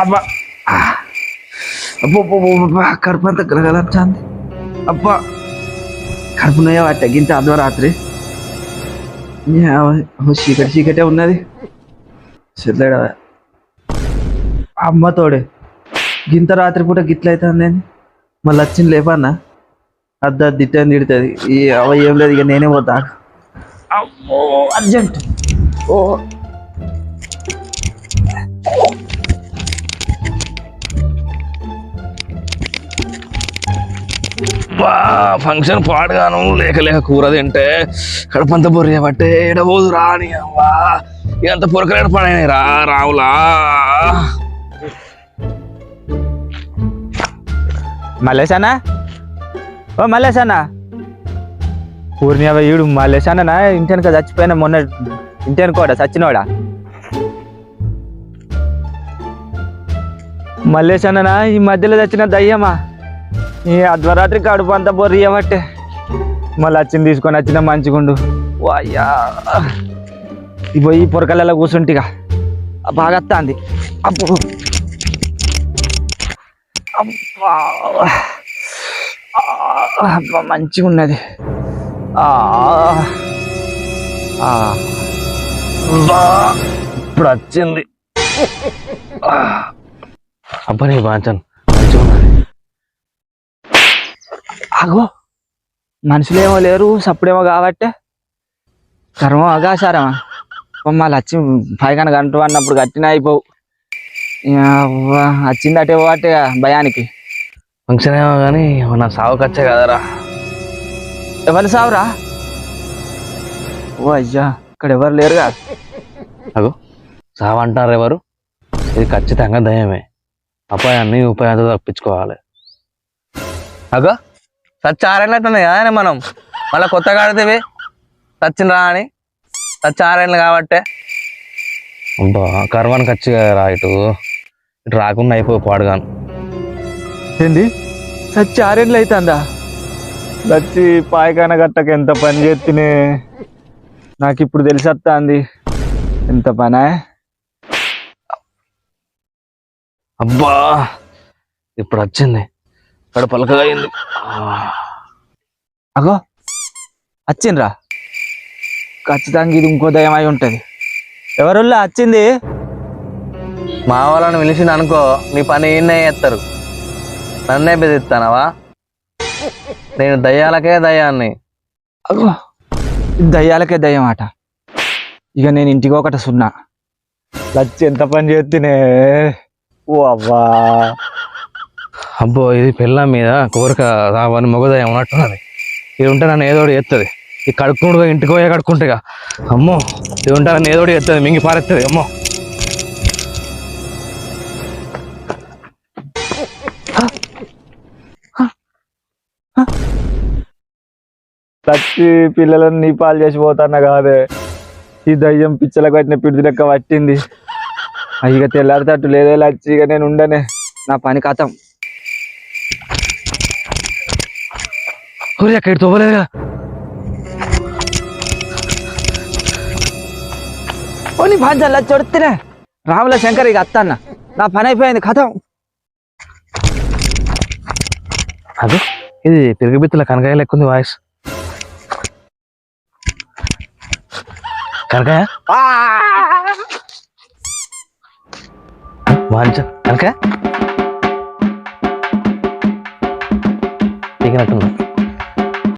అబ్బా. అబ్బో అబ్బా కడుపు అంతా గలగలంచాంది అబ్బా. కడుపు నయ్యా వాటి గింత అర్ధరాత్రి. చీకటి చీకటే ఉన్నది. చెట్లేడ అమ్మ తోడే. గింత రాత్రి పూట గిట్లయితే నేను మళ్ళీ వచ్చింది లేపన్నా? అద్ద దిట్టని తిడుతుంది. ఈ అవ ఏం లేదు ఇక నేనే పోతా. అర్జెంట్. ఓ. అబ్బా ఫంక్షన్ పాడుగాను లేక లేక కూర తింటే కడుపంత బొర్రె పట్టే ఎడబోదు రాని అవ్వా. ఇదంతా పొరకలేడు పడైనాయి రా రావులా. మల్లేశానా ఓ మల్లేశానా పూర్ణి అవ ఈడు మల్లేశానా ఇంటెనక చచ్చిపోయిన మొన్న ఇంటెనుకోడా చచ్చినోడా? మల్లేశానా ఈ మధ్యలో చచ్చిన దయ్యమా? ఈ అర్ధరాత్రి కడుపు అంతా బొర్రియబట్టే మళ్ళీ వచ్చింది తీసుకొని వచ్చిన మంచిగుండు వాయ్యా. ఈ పోయి పొరకలలో కూర్చుంటిగా. బాగా వస్తుంది అప్పు అబ్బా. అబ్బా మంచిగా ఉన్నది. ఆ, ఆ, ఇప్పుడు వచ్చింది అబ్బా నీ బాంచన్ మంచిగా ఉన్నది ఆగో మనుషులేమో లేరు సప్పుడేమో కాబట్టే. కర్మ అగాసారమా మళ్ళీ వచ్చి పైగాన గంట అన్నప్పుడు గట్టిన అయిపోవు. వచ్చింది అటే భయానికి. ఫంక్షన్ ఏమో కానీ నా సావు ఖర్చే కదరా. ఎవరు సావురా? ఓ అయ్యా ఇక్కడ ఎవరు లేరుగా? అగో సావు అంటారు ఎవరు? ఇది ఖచ్చితంగా దయమే అపాయాన్ని ఉపాయంతో తప్పించుకోవాలి. అగో సచ్చి ఆరేళ్ళట్టున్నాయి ఆయన మనం. మళ్ళీ కొత్తగా ఆడితేవి సచ్చిన రా అని. సచ్చి ఆరేళ్ళు కాబట్టే అబ్బా కర్వానికి వచ్చి రా ఇటు. ఇటు రాకుండా అయిపోయి పాడుగాను. ఏంది? సచ్చి ఆరేళ్ళు అవుతుందా సచ్చి పాయకాన గట్టక ఎంత పని చేతినే నాకు ఇప్పుడు తెలిసత్తాంది. ఎంత పనా? అబ్బా! ఇప్పుడు వచ్చింది. ఇక్కడ పలకగా అయింది. అగో వచ్చిండ్రా ఖచ్చితంగా ఇది ఇంకో దయం అయి ఉంటది. ఎవరుల్లా వచ్చింది మా వాళ్ళని పిలిచింది అనుకో నీ పని ఈయన్నే చేస్తారు. నన్నే బెదిరిస్తానవా? నేను దయ్యాలకే దయ్యాన్ని. అగో దయ్యాలకే దయ్యం ఆట ఇక నేను ఇంటికి ఒకటి సున్నా. లచ్చి ఎంత పని చేస్తేనే ఓ అవ్వా. అబ్బో ఇది పిల్ల మీద కోరిక రావని మగదయం ఉన్నట్టున్నది. ఇది ఉంటే నన్ను ఏదో చేస్తుంది ఈ కడుక్కుంటుగా ఇంటికి పోయే కడుక్కుంటేగా అమ్మో ఇది ఉంటే నన్ను ఏదో చేస్తుంది మింగి పారేస్తుంది అమ్మో. లచ్చి పిల్లలను నీ పాలు చేసి పోతాన్నా కాదే. ఈ దయ్యం పిచ్చలకు పట్టిన పిడిది లెక్క పట్టింది. ఇక తెల్లారితట్టు లేదే లచ్చి ఇక నేను ఉండనే. నా పని కథం ఒరే అక్కడ తోవలేదుగా ఓ నీ భాంజ లచ్చి వడితేనే రాముల శంకర్ ఇక అత్తన్న. నా పని అయిపోయింది కథం. అదో ఇది తిరుగుబిత్తుల కనకాయ లెక్కుంది వాయిస్. కనకాయ? వాంచ కనకాయ? పీకినట్టుంది.